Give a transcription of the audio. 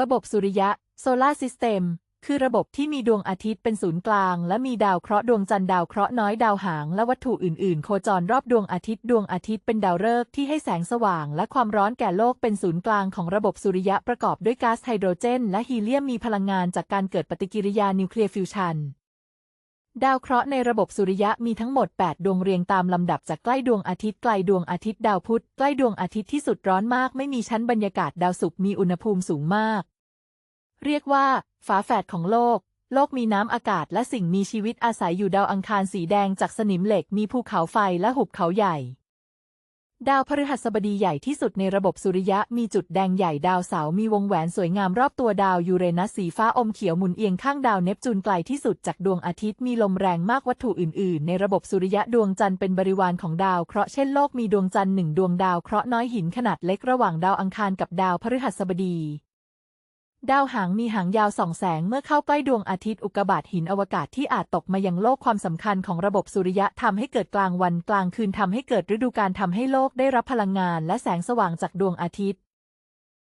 ระบบสุริยะ Solar System คือระบบที่มีดวงอาทิตย์เป็นศูนย์กลาง และมีดาวเคราะห์ดวงจันทร์ดาวเคราะห์น้อยดาวหาง และวัตถุอื่นๆ โคจรรอบดวงอาทิตย์ดวงอาทิตย์เป็นดาวฤกษ์ที่ให้แสงสว่าง และความร้อนแก่โลกเป็นศูนย์กลางของระบบสุริยะประกอบด้วยก๊าซไฮโดรเจน และฮีเลียมมีพลังงานจากการเกิดปฏิกิริยานิวเคลียร์ฟิวชัน ดาวเคราะห์ในระบบสุริยะมีทั้งหมด 8 ดวงเรียงตามลำดับจากใกล้ดวงอาทิตย์ไกลดวงอาทิตย์ดาวพุธใกล้ดวงอาทิตย์ที่สุดร้อนมากไม่มีชั้นบรรยากาศดาวศุกร์มีอุณหภูมิสูงมาก เรียกว่า ฝาแฝดของโลก โลกมีน้ำอากาศและสิ่งมีชีวิตอาศัยอยู่ดาวอังคารสีแดงจากสนิมเหล็กมีภูเขาไฟและหุบเขาใหญ่ ดาวพฤหัสบดีใหญ่ที่สุดในระบบสุริยะมีจุดแดงใหญ่ดาวเสาร์มีวงแหวนสวยงามรอบตัวดาวยูเรนัสสีฟ้าอมเขียวหมุนเอียงข้างดาวเนปจูนไกลที่สุดจากดวงอาทิตย์มีลมแรงมากวัตถุอื่นๆ ในระบบสุริยะดวงจันทร์เป็นบริวารของดาวเคราะห์เช่นโลกมีดวงจันทร์หนึ่งดวงดาวเคราะห์น้อยหินขนาดเล็กระหว่างดาวอังคารกับดาวพฤหัสบดี ดาวหางมีหางยาวส่องแสงเมื่อเข้าใกล้ดวงอาทิตย์อุกกาบาตหินอวกาศที่อาจตกมายังโลกความสำคัญของระบบสุริยะทำให้เกิดกลางวันกลางคืนทำให้เกิดฤดูกาลทำให้โลกได้รับพลังงานและแสงสว่างจากดวงอาทิตย์